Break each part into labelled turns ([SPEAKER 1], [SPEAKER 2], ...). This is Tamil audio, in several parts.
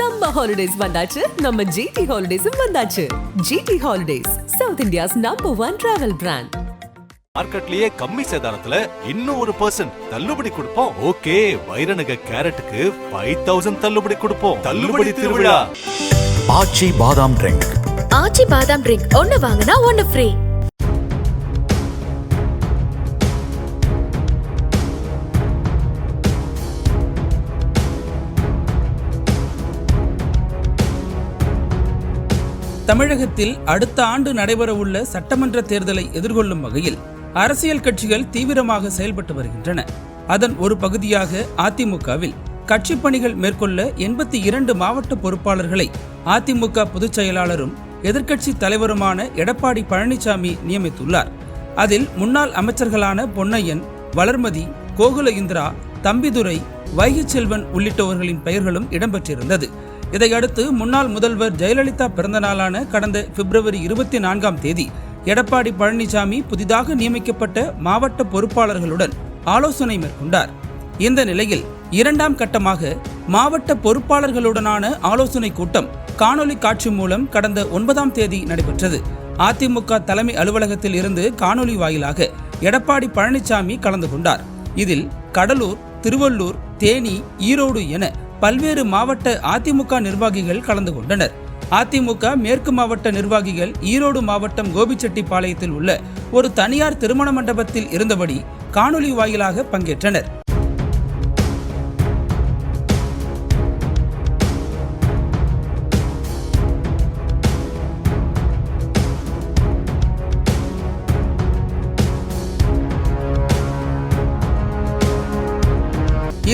[SPEAKER 1] சம்மர் ஹாலிடேஸ் வந்தாச்சு. நம்ம ஜிடி ஹாலிடேஸும் வந்தாச்சு. GT holidays South India's number one travel brand
[SPEAKER 2] மார்க்கெட்லயே கம்மி சேதாரத்துல இன்னும் ஒரு பர்சன்ட் தள்ளுபடி கொடுப்போம். ஓகே வைரநக கேரட்டுக்கு ஃபைவ் தௌசண்ட் தள்ளுபடி கொடுப்போம். தள்ளுபடி திருவிழா.
[SPEAKER 3] ஆச்சி பாதாம் ட்ரிங்க்
[SPEAKER 4] ஆச்சி பாதாம் ட்ரிங்க் ஒன்னு வாங்கினா ஒன்னு ஃப்ரீ
[SPEAKER 5] தமிழகத்தில் அடுத்த ஆண்டு நடைபெறவுள்ள சட்டமன்ற தேர்தலை எதிர்கொள்ளும் வகையில் அரசியல் கட்சிகள் தீவிரமாக செயல்பட்டு வருகின்றன. அதன் ஒரு பகுதியாக அதிமுகவில் கட்சி பணிகள் மேற்கொள்ள எண்பத்தி இரண்டு மாவட்ட பொறுப்பாளர்களை அதிமுக பொதுச் செயலாளரும் எதிர்க்கட்சி தலைவருமான எடப்பாடி பழனிசாமி நியமித்துள்ளார். அதில் முன்னாள் அமைச்சர்களான பொன்னையன் வளர்மதி கோகுல இந்திரா தம்பிதுரை வைகைச் செல்வன் உள்ளிட்டவர்களின் பெயர்களும் இடம்பெற்றிருந்தது. இதையடுத்து முன்னாள் முதல்வர் ஜெயலலிதா பிறந்த நாளான கடந்த பிப்ரவரி இருபத்தி நான்காம் தேதி எடப்பாடி பழனிசாமி புதிதாக நியமிக்கப்பட்ட மாவட்ட பொறுப்பாளர்களுடன் ஆலோசனை மேற்கொண்டார். இந்த நிலையில் இரண்டாம் கட்டமாக மாவட்ட பொறுப்பாளர்களுடனான ஆலோசனை கூட்டம் காணொலி காட்சி மூலம் கடந்த ஒன்பதாம் தேதி நடைபெற்றது. அதிமுக தலைமை அலுவலகத்தில் இருந்து காணொலி வாயிலாக எடப்பாடி பழனிசாமி கலந்து கொண்டார். இதில் கடலூர் திருவள்ளூர் தேனி ஈரோடு என பல்வேறு மாவட்ட அதிமுக நிர்வாகிகள் கலந்து கொண்டனர். அதிமுக மேற்கு மாவட்ட நிர்வாகிகள் ஈரோடு மாவட்டம் கோபிச்செட்டிப்பாளையத்தில் உள்ள ஒரு தனியார் திருமண மண்டபத்தில் இருந்தபடி காணொலி வாயிலாக பங்கேற்றனர்.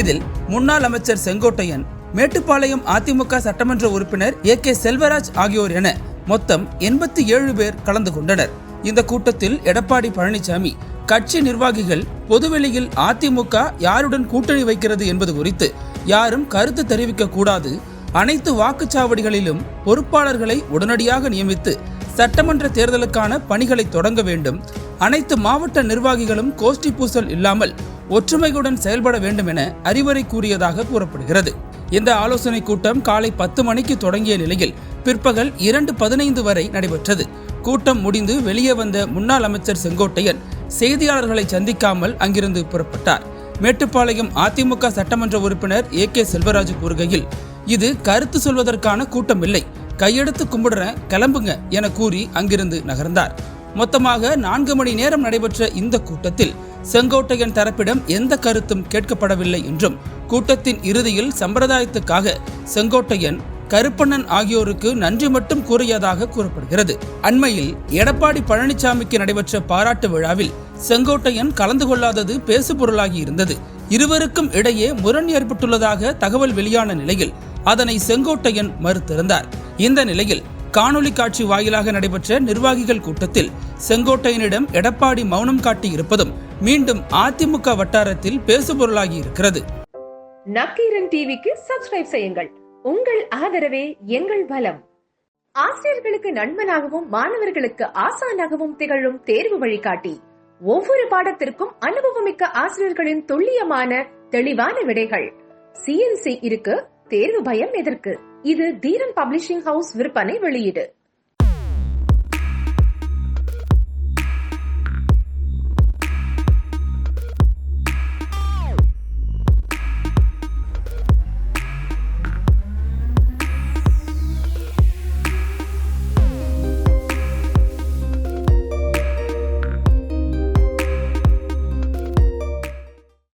[SPEAKER 5] இதில் முன்னாள் அமைச்சர் செங்கோட்டையன் மேட்டுப்பாளையம் அதிமுக சட்டமன்ற உறுப்பினர் ஏ கே செல்வராஜ் ஆகியோர் என மொத்தம் எண்பத்தி ஏழு பேர் கலந்து கொண்டனர். இந்த கூட்டத்தில் எடப்பாடி பழனிசாமி கட்சி நிர்வாகிகள் பொதுவெளியில் அதிமுக யாருடன் கூட்டணி வைக்கிறது என்பது குறித்து யாரும் கருத்து தெரிவிக்க கூடாது அனைத்து வாக்குச்சாவடிகளிலும் பொறுப்பாளர்களை உடனடியாக நியமித்து சட்டமன்ற தேர்தலுக்கான பணிகளை தொடங்க வேண்டும். அனைத்து மாவட்ட நிர்வாகிகளும் கோஷ்டி பூசல் இல்லாமல் ஒற்றுமையுடன் செயல்பட வேண்டும் என அறிவுரை கூறியதாக கூறப்படுகிறது. இந்த ஆலோசனை கூட்டம் காலை பத்து மணிக்கு தொடங்கிய நிலையில் பிற்பகல் இரண்டு பதினைந்து வரை நடைபெற்றது. கூட்டம் முடிந்து வெளியே வந்த முன்னாள் அமைச்சர் செங்கோட்டையன் செய்தியாளர்களை சந்திக்காமல் அங்கிருந்து புறப்பட்டார். மேட்டுப்பாளையம் அதிமுக சட்டமன்ற உறுப்பினர் ஏ கே செல்வராஜ் கூறுகையில் இது கருத்து சொல்வதற்கான கூட்டம் இல்லை. கையெடுத்து கும்பிடுறேன் கிளம்புங்க என கூறி அங்கிருந்து நகர்ந்தார். மொத்தமாக நான்கு மணி நேரம் நடைபெற்ற இந்த கூட்டத்தில் செங்கோட்டையன் தரப்பிடம் எந்த கருத்தும் கேட்கப்படவில்லை என்றும் கூட்டத்தின் இறுதியில் சம்பிரதாயத்துக்காக செங்கோட்டையன் கருப்பண்ணன் ஆகியோருக்கு நன்றி மட்டும் கூறியதாக கூறப்படுகிறது. அண்மையில் எடப்பாடி பழனிசாமிக்கு நடைபெற்ற பாராட்டு விழாவில் செங்கோட்டையன் கலந்து கொள்ளாதது பேசுபொருளாகி இருந்தது. இருவருக்கும் இடையே முரண் ஏற்பட்டுள்ளதாக தகவல் வெளியான நிலையில் அதனை செங்கோட்டையன் மறுத்திருந்தார். இந்த நிலையில் காணொலி காட்சி வாயிலாக நடைபெற்ற நிர்வாகிகள் கூட்டத்தில் செங்கோட்டையனிடம் எடப்பாடி மௌனம் காட்டி இருப்பதும் மீண்டும் அதிமுக வட்டாரத்தில் பேசுபொருளாகி இருக்கிறது.
[SPEAKER 6] நக்கீரன் டிவிக்கு சப்ஸ்கிரைப் செய்யுங்கள். உங்கள் ஆதரவே எங்கள் பலம். ஆசிரியர்களுக்கு நண்பனாகவும் மாணவர்களுக்கு ஆசானாகவும் திகழும் தேர்வு வழிகாட்டி. ஒவ்வொரு பாடத்திற்கும் அனுபவமிக்க ஆசிரியர்களின் துல்லியமான தெளிவான விடைகள். சிஎன்சி இருக்கு தேர்வு பயம் எதற்கு? இது தீரன் பப்ளிஷிங் ஹவுஸ் விற்பனை வெளியீடு.